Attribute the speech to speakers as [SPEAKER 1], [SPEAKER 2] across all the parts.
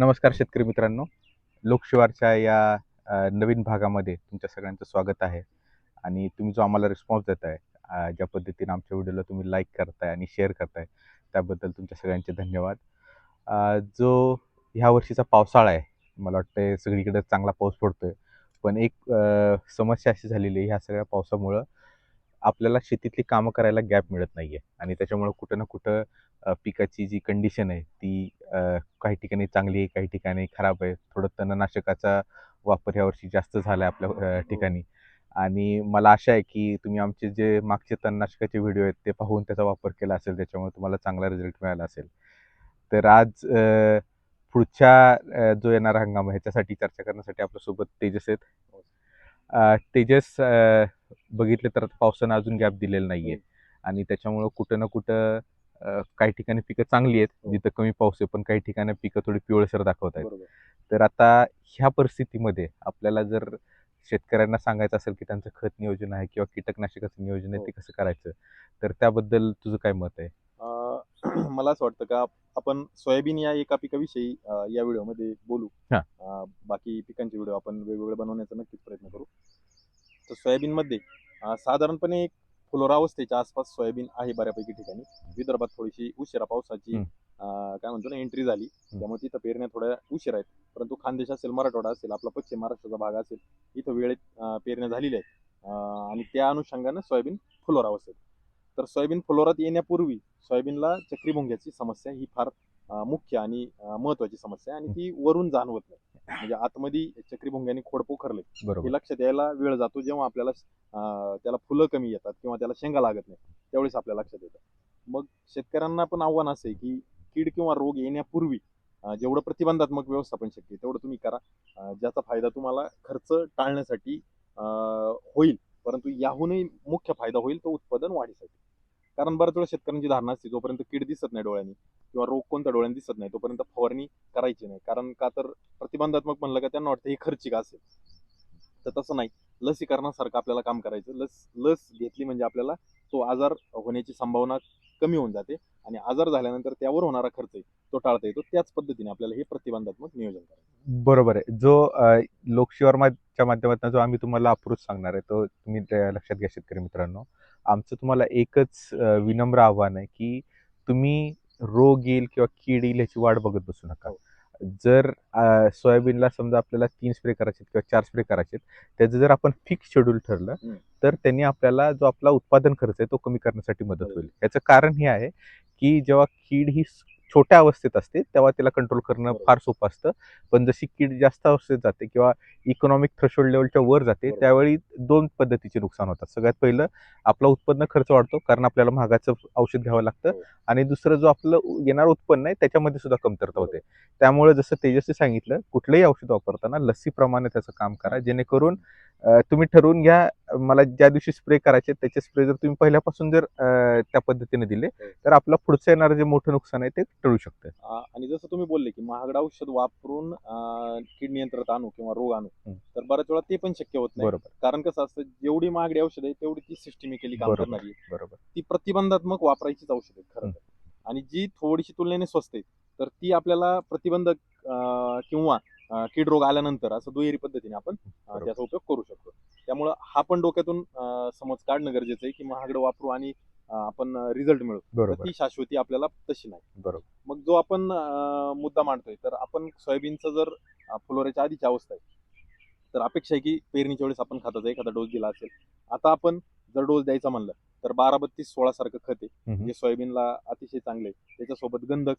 [SPEAKER 1] नमस्कार शेतकरी मित्रांनो. लोकशिवारच्या या नवीन भागामध्ये तुमच्या सगळ्यांचं स्वागत आहे. आणि तुम्ही जो आम्हाला रिस्पॉन्स देत आहे ज्या पद्धतीने आमच्या व्हिडिओला तुम्ही लाईक करताय आणि शेअर करताय त्याबद्दल तुमच्या सगळ्यांचे धन्यवाद. जो ह्या वर्षीचा पावसाळा आहे मला वाटतं सगळीकडे चांगला पाऊस पडतोय. पण एक समस्या अशी झालेली आहे ह्या सगळ्या पावसामुळं आपल्याला शेतीतली कामं करायला गॅप मिळत नाही आहे आणि त्याच्यामुळं कुठं ना कुठं पिकाची जी कंडिशन आहे ती काही ठिकाणी चांगली आहे काही ठिकाणी खराब आहे. थोडं तणनाशकाचा वापर यावर्षी जास्त झाला आहे आपल्या अ, ठिकाणी. आणि मला आशा आहे की तुम्ही आमचे जे मागचे तणनाशकाचे व्हिडिओ आहेत ते पाहून त्याचा वापर केला असेल त्याच्यामुळे तुम्हाला चांगला रिझल्ट मिळाला असेल. तर आज पुढच्या जो येणारा हंगाम आहे ह्याच्यासाठी चर्चा करण्यासाठी आपल्यासोबत तेजस आहेत. तेजस बघितलं तर पावसानं अजून गॅप दिलेला नाहीये. आणि त्याच्यामुळं कुठं ना कुठं काही ठिकाणी पिकं चांगली आहेत.
[SPEAKER 2] हो.
[SPEAKER 1] जिथं कमी पाऊस आहे पण काही ठिकाणी पिकं थोडी पिवळसर दाखवत आहेत. तर आता ह्या परिस्थितीमध्ये आपल्याला जर शेतकऱ्यांना सांगायचं असेल की त्यांचं खत नियोजन आहे किंवा कीटकनाशकाचं नियोजन आहे
[SPEAKER 2] हो.
[SPEAKER 1] ते कसं करायचं? तर त्याबद्दल तुझं काय मत आहे?
[SPEAKER 2] मला असं वाटतं का आपण सोयाबीन या एका पिकाविषयी अं, या व्हिडिओमध्ये बोलू.
[SPEAKER 1] हा.
[SPEAKER 2] अं, बाकी पिकांचे व्हिडिओ आपण वेगवेगळे बनवण्याचा नक्कीच प्रयत्न करू. तर सोयाबीनमध्ये अं, साधारणपणे एक फुलोरावस्थेच्या आसपास सोयाबीन आहे बऱ्यापैकी ठिकाणी. विदर्भात थोडीशी उशिरा पावसाची. अं, काय म्हणतो ना एंट्री झाली. त्यामुळे तिथं पेरण्या थोड्या उशिरा आहेत. परंतु खानदेश असेल मराठवाडा असेल आपला पश्चिम महाराष्ट्राचा भाग असेल इथं वेळेत अं, पेरण्या झालेल्या आहेत. अं, आणि त्या अनुषंगानं सोयाबीन फुलोरावस्थेत. तर सोयाबीन फुलोरात येण्यापूर्वी सोयाबीनला चक्रीभुंग्याची समस्या ही फार मुख्य आणि महत्वाची समस्या आहे आणि ती वरून जाणवत नाही. म्हणजे आतमध्ये चक्रीभुंग्याने खोड पोखरले हे
[SPEAKER 1] बरोबर.
[SPEAKER 2] लक्षात यायला वेळ जातो जेव्हा आपल्याला त्याला फुलं कमी येतात किंवा त्याला शेंगा लागत नाही त्यावेळेस आपल्या लक्षात येतं. मग शेतकऱ्यांना पण आव्हान असं आहे की कीड किंवा रोग येण्यापूर्वी जेवढं प्रतिबंधात्मक व्यवस्थापन शक्य तेवढं तुम्ही करा. ज्याचा फायदा तुम्हाला खर्च टाळण्यासाठी अं, होईल. परंतु याहूनही मुख्य फायदा होईल तो उत्पादन वाढीसाठी. कारण बऱ्याच वेळा शेतकऱ्यांची धारणा असते जोपर्यंत कीड दिसत नाही डोळ्यांनी किंवा रोग कोणत्या डोळ्यांनी दिसत नाही तोपर्यंत फवारणी करायची नाही. कारण का तर प्रतिबंधात्मक म्हणलं का त्यांना वाटतं हे खर्चिक असेल. तर तसं नाही. लसीकरणासारखं आपल्याला काम करायचं. लस लस घेतली म्हणजे आपल्याला तो आजार होण्याची संभावना कमी होऊन जाते आणि आजार झाल्यानंतर त्यावर होणारा खर्च तो टाळता येतो. त्याच पद्धतीने आपल्याला हे प्रतिबंधात्मक नियोजन करायचं.
[SPEAKER 1] बरोबर आहे. जो अ, लोकशिवारच्या माध्यमातून जो आम्ही तुम्हाला अप्रोच सांगणार आहे तो तुम्ही लक्षात घ्या शेतकरी मित्रांनो. आमचं तुम्हाला एकच विनम्र आव्हान आहे की तुम्ही रोग येईल किंवा कीड येईल ह्याची वाट बघत बसू नका
[SPEAKER 2] हो.
[SPEAKER 1] जर सोयाबीनला समजा आपल्याला तीन स्प्रे करायचे किंवा चार स्प्रे करायचे त्याचं जर आपण फिक्स शेड्यूल ठरलं. तर त्यांनी आपल्याला जो आपला उत्पादन खर्च आहे तो कमी करण्यासाठी मदत. होईल याचं कारण हे आहे की जेव्हा कीड ही छोट्या अवस्थेत असते तेव्हा तिला कंट्रोल करणं. फार सोपं असतं पण जशी कीड जास्त अवस्थेत जाते किंवा इकॉनॉमिक थ्रेशोल्ड लेवलच्या वर जाते. त्यावेळी दोन पद्धतीचे नुकसान होतात सगळ्यात पहिलं आपला उत्पन्न खर्च वाढतो कारण आपल्याला महागाचं औषध घ्यावं लागतं
[SPEAKER 2] हो.
[SPEAKER 1] आणि दुसरं जो आपलं येणारं उत्पन्न आहे त्याच्यामध्ये सुद्धा कमतरता होते त्यामुळे जसं तेजस्वी सांगितलं कुठलंही औषध वापरताना लसीप्रमाणे त्याचं काम करा जेणेकरून तुम्ही ठरवून घ्या मला ज्या दिवशी स्प्रे करायचे त्याचे स्प्रे जर तुम्ही पहिल्यापासून जर त्या पद्धतीने दिले
[SPEAKER 2] हो.
[SPEAKER 1] तर आपलं पुढचं येणारं जे मोठं नुकसान आहे ते टळू शकतं
[SPEAKER 2] आणि जसं तुम्ही बोलले की महागडं औषध वापरून कीड नियंत्रणात आणू किंवा रोग आणू. तर बऱ्याच वेळा ते पण शक्य होत नाही
[SPEAKER 1] बरोबर
[SPEAKER 2] कारण कसं असतं जेवढी महागडी औषध आहे तेवढी ती सिस्टमिकली काम
[SPEAKER 1] बरोबर.
[SPEAKER 2] करणारी आहे.
[SPEAKER 1] बरोबर
[SPEAKER 2] ती प्रतिबंधात्मक वापरायचीच औषध आहेत खरं आणि जी थोडीशी तुलनेने स्वस्त आहे तर ती आपल्याला प्रतिबंधक किंवा कीड रोग आल्यानंतर असं दुहेरी पद्धतीने आपण. त्याचा उपयोग करू शकतो. त्यामुळं हा पण डोक्यातून समज काढणं गरजेचं आहे की महागडं वापरू आणि आपण रिझल्ट मिळू ती शाश्वती आपल्याला तशी नाही.
[SPEAKER 1] बरोबर.
[SPEAKER 2] मग जो आपण मुद्दा मांडतोय तर आपण सोयाबीनचं जर फुलोऱ्याच्या आधीची अवस्था आहे तर अपेक्षा आहे की पेरणीच्या वेळेस आपण खताचा एखादा डोस दिला असेल. आता आपण जर डोस द्यायचा म्हणलं तर बारा बत्तीस सोळा सारखं खत आहे. जे सोयाबीनला अतिशय चांगले आहे. त्याच्यासोबत गंधक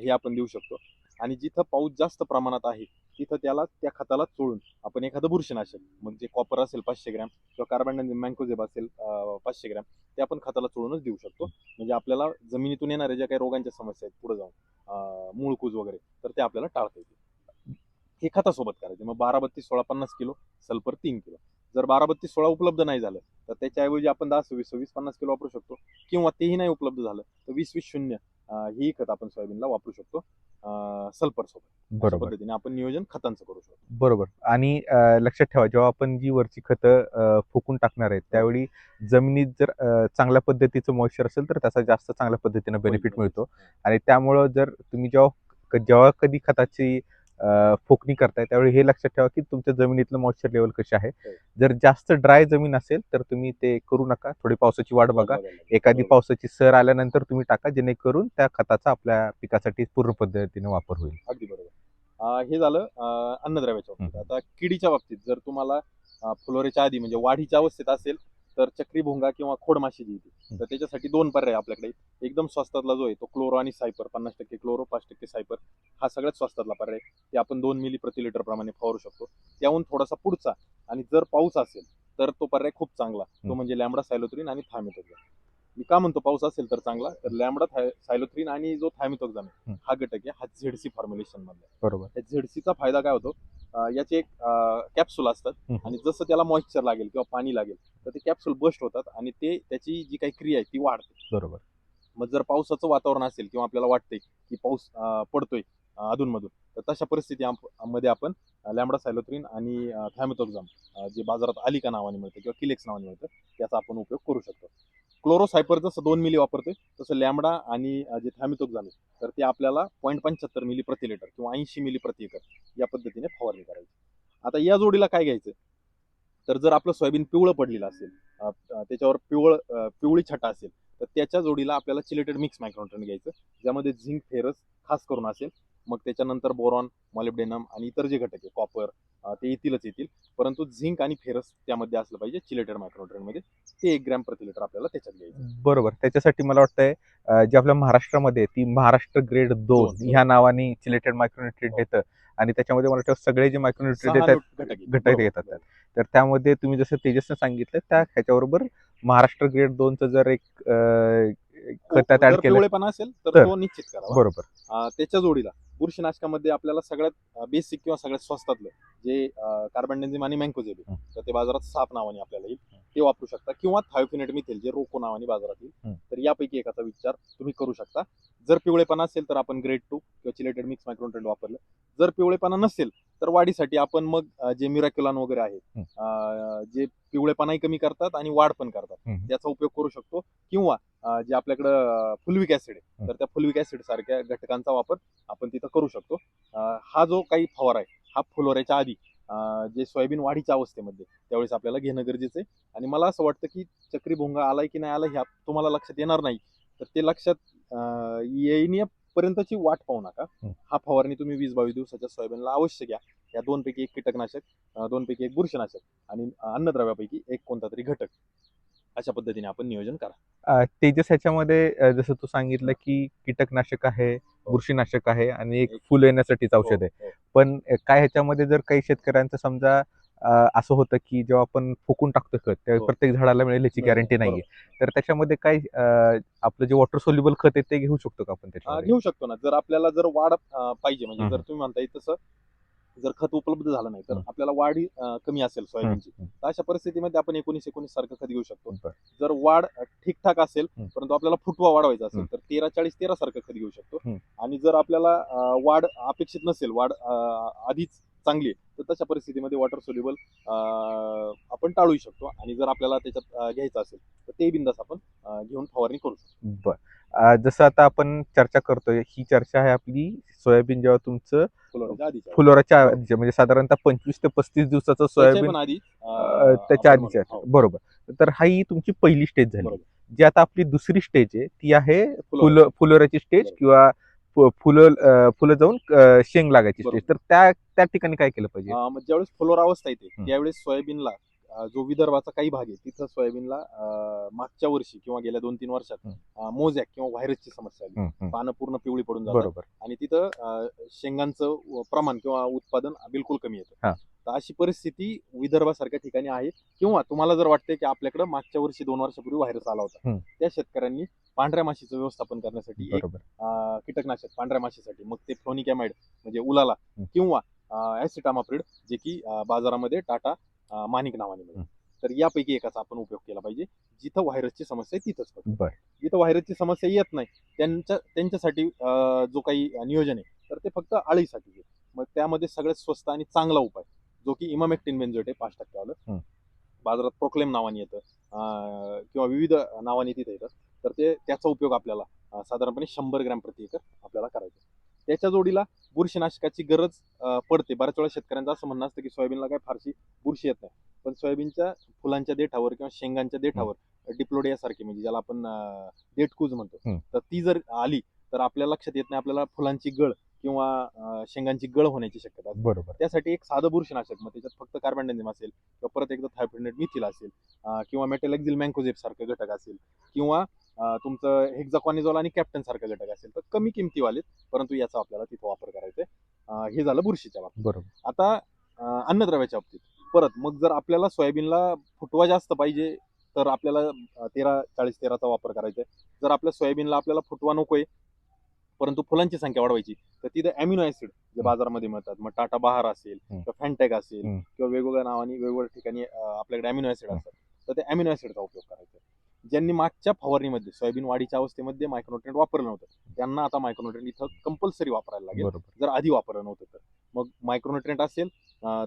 [SPEAKER 2] हे आपण देऊ शकतो. आणि जिथं पाऊस जास्त प्रमाणात आहे तिथं त्याला त्या खताला चोळून आपण एखादं बुरशीनाशक मग जे कॉपर असेल पाचशे ग्रॅम किंवा कार्बन मँकोझेब असेल पाचशे ग्रॅम ते आपण खताला चोळूनच देऊ शकतो. म्हणजे आपल्याला जमिनीतून येणाऱ्या ज्या काही रोगांच्या समस्या आहेत पुढे जाऊन मूळकूज वगैरे तर ते आपल्याला टाळता येतील हे खतासोबत करायचे. मग बारा बत्तीस सोळा पन्नास किलो सल्फर तीन किलो. जर बारा बत्तीस सोळा उपलब्ध नाही झालं तर त्याच्याऐवजी आपण दहा सव्वीस सव्वीस पन्नास किलो वापरू शकतो. किंवा तेही नाही उपलब्ध झालं तर वीस वीस शून्य ही खत आपण सोयाबीनला वापरू शकतो सल्फर सोबत.
[SPEAKER 1] बरोबर.
[SPEAKER 2] पद्धतीने आपण नियोजन खतांचं करू शकतो.
[SPEAKER 1] बरोबर. आणि लक्षात ठेवा जेव्हा आपण जी वरची खतं फुकून टाकणार आहेत त्यावेळी जमिनीत जर चांगल्या पद्धतीचं मॉइश्चर असेल तर त्याचा जास्त चांगल्या पद्धतीनं बेनिफिट मिळतो. आणि त्यामुळं जर तुम्ही जेव्हा जेव्हा कधी खताची फोकणी करताय त्यावेळी हे लक्षात ठेवा की तुमच्या जमिनीतलं मॉइश्चर लेवल कसे आहे
[SPEAKER 2] हो.
[SPEAKER 1] जर जास्त ड्राय जमीन असेल तर तुम्ही ते करू नका थोडी पावसाची वाट बघा. एखादी. पावसाची सर आल्यानंतर तुम्ही टाका जेणेकरून त्या खताचा आपल्या पिकासाठी पूर्ण पद्धतीने वापर होईल
[SPEAKER 2] अगदी बरोबर हे झालं अन्नद्रव्याच्या बाबतीत. आता किडीच्या बाबतीत जर तुम्हाला अं, फुलोऱ्याच्या आधी म्हणजे वाढीच्या अवस्थेत असेल तर चक्री भोंगा किंवा खोडमाशी जी येते तर त्याच्यासाठी दोन पर्याय आपल्याकडे. एकदम स्वस्तातला जो आहे तो क्लोरो आणि सायपर पन्नास टक्के क्लोरो पाच टक्के सायपर हा सगळ्यात स्वस्तातला पर्याय ते आपण दोन मिली प्रति लिटर प्रमाणे फवारू शकतो त्याहून थोडासा पुढचा आणि जर पाऊस असेल तर तो पर्याय खूप चांगला तो. म्हणजे लॅमडा सायलोथ्रीन आणि थायमेथोक्झाम मी का म्हणतो पाऊस असेल तर चांगला तर लॅमडा सायलोथ्रीन आणि जो थायमेथोक्झाम आहे. हा घटक आहे हा झेडसी फॉर्म्युलेशन मधला.
[SPEAKER 1] बरोबर
[SPEAKER 2] झेडसीचा फायदा काय होतो याचे एक कॅप्सूल असतात. आणि जसं त्याला मॉइश्चर लागेल किंवा पाणी लागेल तर ते कॅप्सूल बस्ट होतात आणि ते त्याची जी काही क्रिया आहे ती वाढते.
[SPEAKER 1] बरोबर.
[SPEAKER 2] मग जर पावसाचं वातावरण असेल किंवा आपल्याला वाटतंय की पाऊस पडतोय अधूनमधून तर तशा परिस्थिती मध्ये आपण लॅमडा सायलोथ्रीन आणि थायमेथोक्झाम जे बाजारात आलिका नावाने मिळतं किंवा किलेक्स नावाने मिळतं त्याचा आपण उपयोग करू शकतो. क्लोरोसायपर दोन मिली वापरते तसं लॅमडा आणि जे थायमेथोक्झाम आहे तर ते आपल्याला पॉईंट पंच्याहत्तर मिली प्रति लिटर किंवा ऐंशी मिली प्रति एकर या पद्धतीने फवारणी करायची. आता या जोडीला काय घ्यायचं? तर जर आपलं सोयाबीन पिवळं पडलेलं असेल त्याच्यावर पिवळ पिवळी छटा असेल तर त्याच्या जोडीला आपल्याला चिलेटेड मिक्स मायक्रोन्युट्रन घ्यायचं ज्यामध्ये झिंक फेरस खास करून असेल मग त्याच्यानंतर बोरॉन मॉलिब्डेनम आणि इतर जे घटक आहे कॉपर ते येतीलच येतील. परंतु झिंक आणि फेरस त्यामध्ये असलं पाहिजे चिलेटेडमध्ये ते एक ग्रॅम प्रति लिटर आपल्याला त्याच्यात घ्यायचं
[SPEAKER 1] बरोबर. त्याच्यासाठी मला वाटतंय जे आपल्या महाराष्ट्रामध्ये ती महाराष्ट्र ग्रेड दोन. ह्या नावाने चिलेटेड मायक्रोन्युट्रिएंट येतं. आणि त्याच्यामध्ये मला वाटतं सगळे जे मायक्रोन्युट्रिएंट
[SPEAKER 2] सहा
[SPEAKER 1] येतात
[SPEAKER 2] घटक
[SPEAKER 1] येतात. तर त्यामध्ये तुम्ही जसं तेजसनं सांगितलं त्या ह्याच्याबरोबर महाराष्ट्र ग्रेड दोनचं जर एक
[SPEAKER 2] हो,
[SPEAKER 1] खतात ऍड केलं
[SPEAKER 2] पिवळेपणा असेल तर
[SPEAKER 1] तर.
[SPEAKER 2] तो निश्चित करावा
[SPEAKER 1] बरोबर
[SPEAKER 2] अं, त्याच्या जोडीला बुरशीनाशकामध्ये आपल्याला सगळ्यात बेसिक किंवा सगळ्यात स्वस्तातलं जे कार्बन डेन्झिम आणि मँकोजेब. तर ते बाजारात साप नावाने आपल्याला येईल ते वापरू शकता किंवा थायोफिनेट मिथेल जे रोको नावाने बाजारात. येईल तर यापैकी एकाचा विचार तुम्ही करू शकता जर पिवळेपणा असेल तर आपण ग्रेड टू किंवा चिलेटेड मिक्स मायक्रोन्ट्रेंट वापरलं जर पिवळेपणा नसेल तर वाढीसाठी आपण मग जे मिराक्युलान वगैरे
[SPEAKER 1] हं.
[SPEAKER 2] अं, जे पिवळेपणाही कमी करतात आणि वाढ पण करतात. त्याचा उपयोग करू शकतो किंवा जे आपल्याकडं फुलविक ऍसिड आहे. तर त्या फुलविक ऍसिड सारख्या घटकांचा वापर आपण तिथं करू शकतो हा जो काही फवार आहे हा फुलोऱ्याच्या आधी जे सोयाबीन वाढीच्या अवस्थेमध्ये त्यावेळेस आपल्याला घेणं गरजेचं आहे. आणि मला असं वाटतं की चक्री भोंगा आलाय की नाही आलाय ह्या तुम्हाला लक्षात येणार नाही. तर ते लक्षात येण्यापर्यंतची वाट पाहू नका.
[SPEAKER 1] हं.
[SPEAKER 2] फवारणी तुम्ही वीस बावीस दिवसाच्या सोयाबीनला अवश्य घ्या. या दोन पैकी एक कीटकनाशक अं, दोन पैकी एक बुरशीनाशक आणि अन्नद्रव्यापैकी एक कोणता तरी घटक. अशा पद्धतीने आपण नियोजन करा.
[SPEAKER 1] तेजस ह्याच्यामध्ये जसं तू सांगितलं की कीटकनाशक आहे बुरशीनाशक आहे आणि एक फुल येण्यासाठीच औषध आहे.
[SPEAKER 2] हो, हो.
[SPEAKER 1] पण काय ह्याच्यामध्ये जर काही शेतकऱ्यांचं समजा असं होतं की जेव्हा आपण फुकून टाकतो खत त्या
[SPEAKER 2] हो.
[SPEAKER 1] प्रत्येक झाडाला मिळेल याची गॅरंटी नाहीये. तर त्याच्यामध्ये काय आपलं जे वॉटर सोल्युबल खत आहे ते घेऊ शकतो का आपण
[SPEAKER 2] घेऊ शकतो ना. जर आपल्याला जर वाढ पाहिजे म्हणजे
[SPEAKER 1] हं.
[SPEAKER 2] जर तुम्ही म्हणताय तसं जर खत उपलब्ध झालं नाही तर. आपल्याला वाढ कमी असेल सोयाबीनची तर अशा परिस्थितीमध्ये आपण एकोणीस एकोणीस सारखं खत घेऊ शकतो. जर वाढ ठीकठाक असेल. परंतु आपल्याला फुटवा वाढवायचा असेल. तर तेरा चाळीस तेरा सारखं खत घेऊ शकतो. आणि जर आपल्याला वाढ अपेक्षित नसेल वाढ आधीच चांगली आहे तर तशा परिस्थितीमध्ये वॉटर सोल्युबल आपण टाळू शकतो आणि जर आपल्याला त्याच्यात घ्यायचं असेल तर ते बिंदास आपण घेऊन फवारणी करू शकतो
[SPEAKER 1] बर जसं आता आपण चर्चा करतोय ही चर्चा आहे आपली सोयाबीन जेव्हा तुमचं
[SPEAKER 2] फुलवण्याच्या आधीच्या
[SPEAKER 1] फुलोराच्या आधीचे म्हणजे साधारणतः पंचवीस ते पस्तीस दिवसाचं सोयाबीन त्याच्या
[SPEAKER 2] आपण
[SPEAKER 1] आधीचे
[SPEAKER 2] म्हणू. हो.
[SPEAKER 1] बरोबर तर हा ही तुमची पहिली स्टेज झाली. जी आता आपली दुसरी स्टेज आहे ती आहे. फुल फुलोऱ्याची स्टेज. किंवा फुलं फुलं जाऊन शेंग लागायची. स्टेज तर त्या त्या ठिकाणी काय केलं पाहिजे
[SPEAKER 2] ज्यावेळेस फ्लोर अवस्था येते
[SPEAKER 1] हं.
[SPEAKER 2] त्यावेळेस सोयाबीनला जो विदर्भाचा काही भाग आहे तिथं सोयाबीनला मागच्या वर्षी किंवा गेल्या दोन तीन वर्षात मोजॅक किंवा व्हायरसची समस्या आली. पानं पूर्ण पिवळी पडून जातात
[SPEAKER 1] बरोबर
[SPEAKER 2] आणि तिथं शेंगांचं प्रमाण किंवा उत्पादन बिलकुल कमी
[SPEAKER 1] हा.
[SPEAKER 2] येतं तर अशी परिस्थिती विदर्भासारख्या ठिकाणी आहे किंवा तुम्हाला जर वाटते की आपल्याकडे मागच्या वर्षी दोन वर्षापूर्वी व्हायरस आला होता. त्या शेतकऱ्यांनी पांढऱ्या माशीचं व्यवस्थापन करण्यासाठी कीटकनाशक पांढऱ्या माशीसाठी मग ते फ्लोनिकॅमाइड म्हणजे उलाला. किंवा ऍसिटामाप्रिड जे की बाजारामध्ये टाटा अं, मानिक नावाने मिळेल. तर यापैकी एकाचा आपण उपयोग केला पाहिजे. जिथं व्हायरसची समस्या आहे तिथंच फक्त.
[SPEAKER 1] बर.
[SPEAKER 2] जिथं व्हायरसची समस्या येत नाही त्यांच्या त्यांच्यासाठी अं, जो काही नियोजन आहे तर ते फक्त आळीसाठी आहे मग त्यामध्ये सगळ्यात स्वस्त आणि चांगला उपाय जो की इमामेक्टिन बेन्झोट आहे पाच टक्के आलं
[SPEAKER 1] हं.
[SPEAKER 2] बाजारात प्रोक्लेम नावाने येतं अं, किंवा विविध नावाने तिथे येतं. तर ते त्याचा उपयोग आपल्याला अं, साधारणपणे शंभर ग्रॅम प्रति एकर आपल्याला करायचा त्याच्या जोडीला बुरशीनाशकाची गरज पडते. बऱ्याच वेळा शेतकऱ्यांचं असं म्हणणं असतं की सोयाबीनला काय फारशी बुरशी येत नाही. पण सोयाबीनच्या फुलांच्या देठावर किंवा शेंगांच्या देठावर डिप्लोडिया सारखी म्हणजे ज्याला आपण देठकूज म्हणतो. तर ती जर आली तर आपल्या लक्षात येत नाही आपल्याला फुलांची गळ किंवा शेंगांची गळ होण्याची शक्यता
[SPEAKER 1] बरोबर.
[SPEAKER 2] त्यासाठी एक साधं बुरशीनाशक मग त्याच्यात फक्त कार्बन असेल किंवा परत एकदा थायफिनेट मिथिल असेल किंवा मेटेलेक्झिल मँकोझेप सारखं घटक असेल किंवा तुमचं हेक्झाकॉनिझॉल आणि कॅप्टन सारखं घटक असेल तर कमी किमतीवालेत परंतु याचा आपल्याला तिथं वापर करायचा आहे हे झालं बुरशीच्या बाबतीत
[SPEAKER 1] बरोबर
[SPEAKER 2] आता अन्नद्रव्याच्या बाबतीत परत मग जर आपल्याला सोयाबीनला फुटवा जास्त पाहिजे तर आपल्याला तेरा चाळीस तेराचा वापर करायचा आहे जर आपल्या सोयाबीनला आपल्याला फुटवा नकोय परंतु फुलांची संख्या वाढवायची तर तिथे अॅमिनो ऍसिड जे बाजारामध्ये मिळतात मग टाटा बहार असेल. किंवा फॅन्टॅग असेल. किंवा वेगवेगळ्या नावाने वेगवेगळ्या ठिकाणी आपल्याकडे अॅमिनो ऍसिड. असतात तर ते अॅमिनो ऍसिडचा उपयोग. ज्यांनी मागच्या फवारणीमध्ये सोयाबीन वाढीच्या अवस्थेमध्ये मायक्रोन्युट्रेंट वापरलं नव्हतं त्यांना आता मायक्रोन्युट्रेंट इथं कंपल्सरी वापरायला लागेल. जर आधी वापरलं नव्हतं तर. मग मायक्रोन्युट्रेंट असेल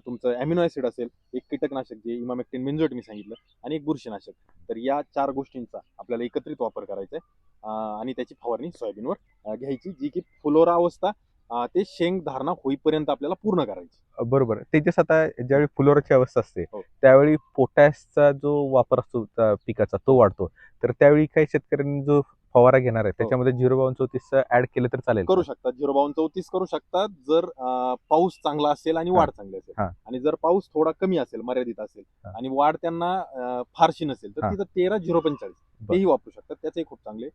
[SPEAKER 2] तुमचं अॅमिनो ऍसिड असेल एक कीटकनाशक जे इमामेक्टिन बेंझोएट मी सांगितलं आणि एक बुरशीनाशक. तर या चार गोष्टींचा आपल्याला एकत्रित वापर करायचा आहे. आणि त्याची फवारणी सोयाबीनवर घ्यायची जी की फुलोरा अवस्था ते शेंग धारणा होईपर्यंत आपल्याला पूर्ण करायची
[SPEAKER 1] बरोबर त्याच्यास आता ज्यावेळी फुलोराची अवस्था असते
[SPEAKER 2] हो.
[SPEAKER 1] त्यावेळी पोटॅशचा जो वापर असतो त्या पिकाचा तो वाढतो तर त्यावेळी काही शेतकऱ्यांनी जो फवारा घेणार आहे त्याच्यामध्ये झिरो बावन चौतीस ऍड केलं तर चालेल
[SPEAKER 2] करू? शकतात झिरो बावन चौतीस करू शकतात जर अं, पाऊस चांगला असेल आणि
[SPEAKER 1] हा.
[SPEAKER 2] वाढ चांगली असेल
[SPEAKER 1] हा.
[SPEAKER 2] आणि जर पाऊस थोडा कमी असेल मर्यादित असेल
[SPEAKER 1] हा.
[SPEAKER 2] आणि वाढ त्यांना अं, फारशी नसेल तर
[SPEAKER 1] हा.
[SPEAKER 2] तिथं तेरा झिरो पंचेचाळीस. तेही वापरू शकतात. त्याचे खूप चांगले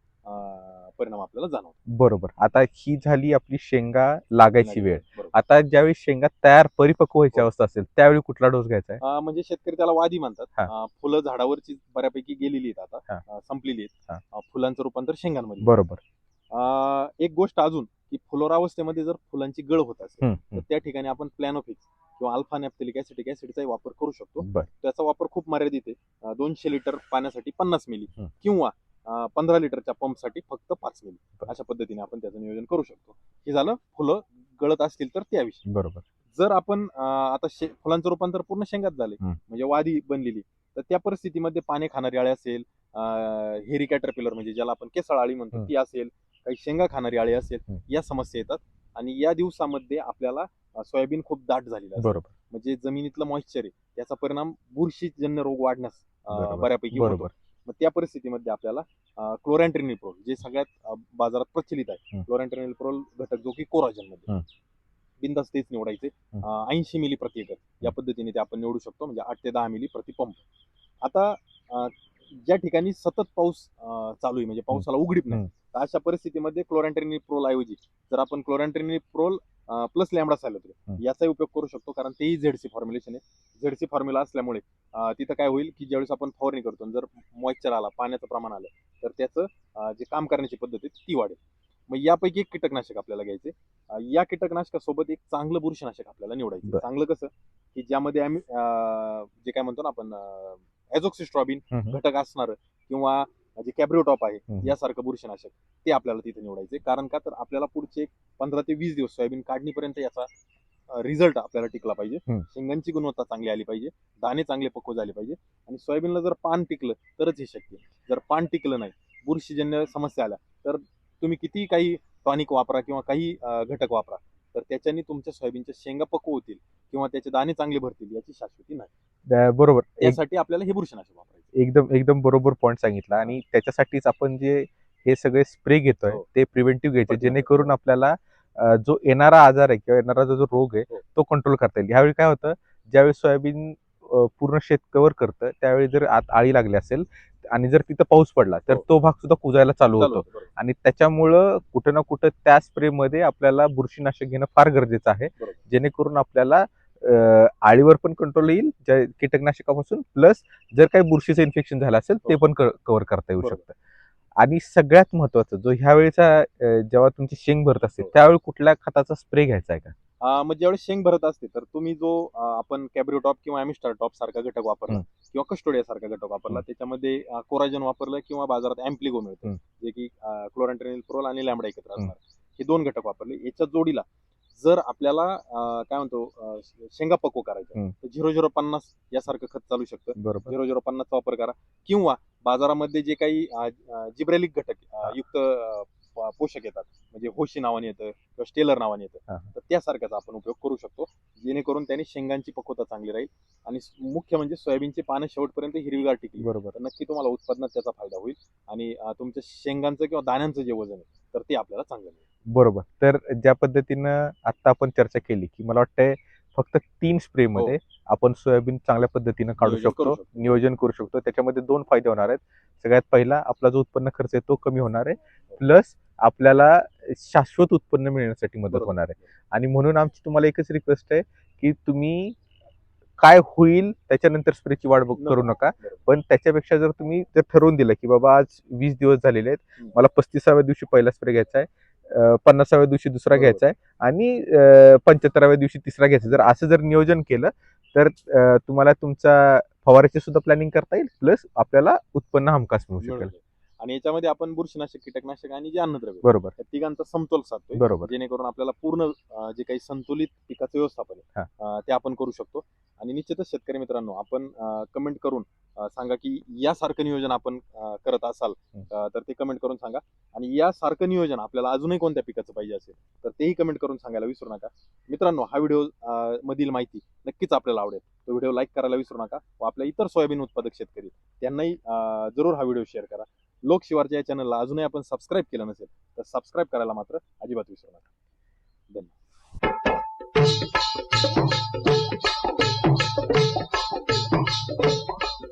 [SPEAKER 2] परिणाम आपल्याला जाणवतात.
[SPEAKER 1] बरोबर. आता ही झाली आपली शेंगा लागायची वेळ. आता ज्यावेळी शेंगा तयार परिपक्व व्हायची
[SPEAKER 2] हो.
[SPEAKER 1] अवस्था असेल त्यावेळी कुठला डोस घ्यायचा आहे?
[SPEAKER 2] म्हणजे शेतकरी त्याला वादी म्हणतात. अं, फुलं झाडावरची बऱ्यापैकी गेलेली आहेत. आता. संपलेली आहेत. फुलांचं रूपांतर शेंगांमध्ये.
[SPEAKER 1] बरोबर.
[SPEAKER 2] एक गोष्ट अजून की फुलोरावस्थेमध्ये जर फुलांची गळ होत असेल तर. त्या ठिकाणी आपण प्लॅनोफिक्स किंवा अल्फा नॅप्थेलिक ऍसिटिक ऍसिडचाही वापर करू शकतो
[SPEAKER 1] बर
[SPEAKER 2] त्याचा वापर खूप मर्यादित आहे दोनशे लिटर पाण्यासाठी पन्नास मिली
[SPEAKER 1] हं.
[SPEAKER 2] किंवा पंधरा लिटरच्या पंपसाठी फक्त पाच मिली
[SPEAKER 1] बर.
[SPEAKER 2] अशा पद्धतीने आपण त्याचं नियोजन करू शकतो हे झालं फुलं गळत असतील तर त्याविषयी
[SPEAKER 1] बरोबर
[SPEAKER 2] जर आपण अं, आता शे फुलांचं रूपांतर पूर्ण शेंगात झाले
[SPEAKER 1] हं.
[SPEAKER 2] म्हणजे वादी बनलेली तर त्या परिस्थितीमध्ये पाने खाणारी आळी असेल हेरी कॅटरपिलर म्हणजे ज्याला आपण केसळ आळी म्हणतो
[SPEAKER 1] हं.
[SPEAKER 2] ती असेल काही शेंगा खाणारी आळी असेल. या समस्या येतात आणि या दिवसामध्ये आपल्याला सोयाबीन खूप दाट झालेलं असतं
[SPEAKER 1] बरोबर
[SPEAKER 2] म्हणजे जमिनीतलं मॉइश्चर आहे त्याचा परिणाम बुरशीजन्य रोग वाढण्यास
[SPEAKER 1] बरोबर.
[SPEAKER 2] बऱ्यापैकी होतो.
[SPEAKER 1] बरोबर
[SPEAKER 2] मग त्या परिस्थितीमध्ये आपल्याला क्लोरॅन्ट्रिनिप्रोल जे सगळ्यात अं, बाजारात प्रचलित आहे
[SPEAKER 1] हं.
[SPEAKER 2] क्लोरॅन्ट्रिनिप्रोल घटक जो की कोराजनमध्ये
[SPEAKER 1] हं.
[SPEAKER 2] बिंदास तेच निवडायचे
[SPEAKER 1] हं.
[SPEAKER 2] ऐंशी मिली प्रति एकर या पद्धतीने ते आपण निवडू शकतो म्हणजे आठ ते दहा मिली प्रति पंप आता अं, ज्या ठिकाणी सतत पाऊस अं, चालू आहे म्हणजे पावसाला उघडीप नाही. तर अशा परिस्थितीमध्ये क्लोरॅन्ट्रिनिप्रोल ऐवजी जर आपण क्लोरॅन्ट्रिनिप्रोल प्लस लॅमडा सॅलोत्री
[SPEAKER 1] हं.
[SPEAKER 2] याचाही उपयोग करू शकतो कारण तेही झेडसी फॉर्म्युलेशन आहे झेडसी फॉर्म्युला असल्यामुळे अं, तिथं काय होईल की ज्यावेळेस आपण फवारणी करतो आणि जर मॉइश्चर आला पाण्याचं प्रमाण आलं तर त्याचं अं, जे काम करण्याची पद्धत आहे ती वाढेल मग यापैकी एक कीटकनाशक आपल्याला घ्यायचे अं, या कीटकनाशकासोबत एक चांगलं बुरशीनाशक आपल्याला निवडायचं
[SPEAKER 1] बरं.
[SPEAKER 2] चांगलं कसं की ज्यामध्ये आम्ही अं, जे काय म्हणतो ना आपण
[SPEAKER 1] हम्म.
[SPEAKER 2] घटक असणार किंवा जे कॅब्रिओटॉप आहे. यासारखं बुरशीनाशक ते आपल्याला तिथे निवडायचे कारण का तर आपल्याला पुढचे पंधरा ते वीस दिवस सोयाबीन काढणीपर्यंत याचा रिझल्ट आपल्याला टिकला पाहिजे. शेंगांची गुणवत्ता चांगली आली पाहिजे दाणे चांगले पक्व झाले पाहिजे आणि सोयाबीनला जर पान टिकलं तरच हे शक्य. जर पान टिकलं नाही बुरशीजन्य समस्या आल्या तर तुम्ही किती काही टॉनिक वापरा किंवा काही घटक वापरा तर त्याच्याने तुमच्या सोयाबीनच्या शेंगा पक्व होतील किंवा त्याचे दाणे चांगले भरतील याची शाश्वती नाही
[SPEAKER 1] बरोबर
[SPEAKER 2] यासाठी आपल्याला हे बुरशीनाशक वापरायचे
[SPEAKER 1] एकदम एकदम बरोबर पॉईंट सांगितला आणि त्याच्यासाठीच आपण जे हे सगळे स्प्रे घेतोय
[SPEAKER 2] हो.
[SPEAKER 1] ते प्रिव्हेंटिव्ह घ्यायचे. जेणेकरून आपल्याला जो येणारा आजार आहे किंवा येणारा जो जो रोग आहे
[SPEAKER 2] हो.
[SPEAKER 1] तो कंट्रोल करता येईल ह्यावेळी काय होतं ज्यावेळी सोयाबीन पूर्ण शेत कव्हर करतं त्यावेळी जर आत आळी लागली असेल आणि जर तिथं पाऊस पडला तर
[SPEAKER 2] हो.
[SPEAKER 1] तो भाग सुद्धा कुजायला चालू होतो. आणि त्याच्यामुळं कुठं ना कुठं त्या स्प्रेमध्ये आपल्याला बुरशीनाशक घेणं फार गरजेचं आहे. जेणेकरून आपल्याला आळीवर पण कंट्रोल येईल ज्या कीटकनाशकापासून प्लस जर काही बुरशीचं इन्फेक्शन झालं असेल ते
[SPEAKER 2] हो.
[SPEAKER 1] पण कव्हर करता येऊ. शकतं आणि सगळ्यात महत्वाचं जो ह्या वेळेचा जेव्हा तुमची शेंग भरत असते
[SPEAKER 2] हो.
[SPEAKER 1] त्यावेळी कुठल्या खताचा स्प्रे घ्यायचा आहे का
[SPEAKER 2] मग ज्यावेळेस शेंग भरत असते तर तुम्ही जो आपण कॅब्रिओटॉप किंवा ॲमिस्टार टॉप सारखा घटक वापरला. किंवा कस्टोडिया सारखा घटक वापरला. त्याच्यामध्ये कोराजन वापरलं किंवा बाजारात अँप्लिगो मिळतं. जे की क्लोरॅन्ट्रेनिल प्रोल आणि लॅमडा एकत्र. असणार हे दोन घटक वापरले याच्या जोडीला जर आपल्याला काय म्हणतो शेंगा पक्व करायचं. तर झिरो झिरो पन्नास यासारखं खत चालू शकतं
[SPEAKER 1] बरोबर
[SPEAKER 2] झिरो झिरो पन्नासचा वापर करा किंवा बाजारामध्ये जे काही जिब्रेलिक घटक. युक्त पोषक येतात म्हणजे होशी नावाने येतं किंवा स्टेलर नावाने येतं. तर त्यासारख्याचा आपण उपयोग करू शकतो जेणेकरून त्याने शेंगांची पक्वता चांगली राहील आणि मुख्य म्हणजे सोयाबीनची पानं शेवटपर्यंत हिरवीगार टिकली
[SPEAKER 1] बरोबर
[SPEAKER 2] नक्की तुम्हाला उत्पादनात त्याचा फायदा होईल आणि तुमच्या शेंगांचं किंवा दाण्यांचं जे वजन आहे तर ते आपल्याला चांगलं मिळेल
[SPEAKER 1] बरोबर तर ज्या पद्धतीनं आता आपण चर्चा केली की मला वाटतंय फक्त तीन स्प्रे मध्ये आपण सोयाबीन चांगल्या पद्धतीनं काढू
[SPEAKER 2] हो. नियोजन करू
[SPEAKER 1] शकतो
[SPEAKER 2] शकतो.
[SPEAKER 1] नियोजन करू शकतो त्याच्यामध्ये दोन फायदे होणार आहेत सगळ्यात पहिला आपला जो उत्पन्न खर्च आहे तो कमी होणार आहे प्लस आपल्याला शाश्वत उत्पन्न मिळण्यासाठी मदत
[SPEAKER 2] बरोबर.
[SPEAKER 1] होणार आहे आणि म्हणून आमची तुम्हाला एकच रिक्वेस्ट आहे की तुम्ही काय होईल त्याच्यानंतर स्प्रेची बघ- करू नका. पण त्याच्यापेक्षा जर तुम्ही जर ठरवून दिलं की बाबा आज वीस दिवस झालेले आहेत
[SPEAKER 2] हम्म.
[SPEAKER 1] मला पस्तीसाव्या दिवशी पहिला स्प्रे घ्यायचा आहे पन्नासाव्या दिवशी दुसरा. घ्यायचा आहे आणि पंच्याहत्तराव्या दिवशी तिसरा घ्यायचा. जर असं जर नियोजन केलं तर तुम्हाला तुमचा फवाराची सुद्धा प्लॅनिंग करता येईल प्लस आपल्याला उत्पन्न हमखास मिळू शकेल.
[SPEAKER 2] आणि याच्यामध्ये आपण बुरशीनाशक कीटकनाशक आणि जे अन्नद्रव्य
[SPEAKER 1] बरोबर.
[SPEAKER 2] या तिघांचा समतोल साधतोय.
[SPEAKER 1] बरोबर.
[SPEAKER 2] जेणेकरून आपल्याला पूर्ण अं, जे काही संतुलित पिकाचं व्यवस्थापन आहे अं, ते आपण करू शकतो. आणि निश्चितच शेतकरी मित्रांनो आपण कमेंट करून अं, सांगा की यासारखं नियोजन आपण अं, करत असाल. अं, तर ते कमेंट करून सांगा. आणि यासारखं नियोजन आपल्याला अजूनही कोणत्या पिकाचं पाहिजे असेल तर तेही कमेंट करून सांगायला विसरू नका. मित्रांनो हा व्हिडिओ अं, मधील माहिती नक्कीच आपल्याला आवडेल. तो व्हिडिओ लाईक करायला विसरू नका. व आपल्या इतर सोयाबीन उत्पादक शेतकरी त्यांनाही अं, जरूर हा व्हिडिओ शेअर करा. लोकशिवारच्या या चॅनलला अजूनही आपण सबस्क्राईब केलं नसेल तर सबस्क्राईब करायला मात्र अजिबात विसरू नका. धन्यवाद.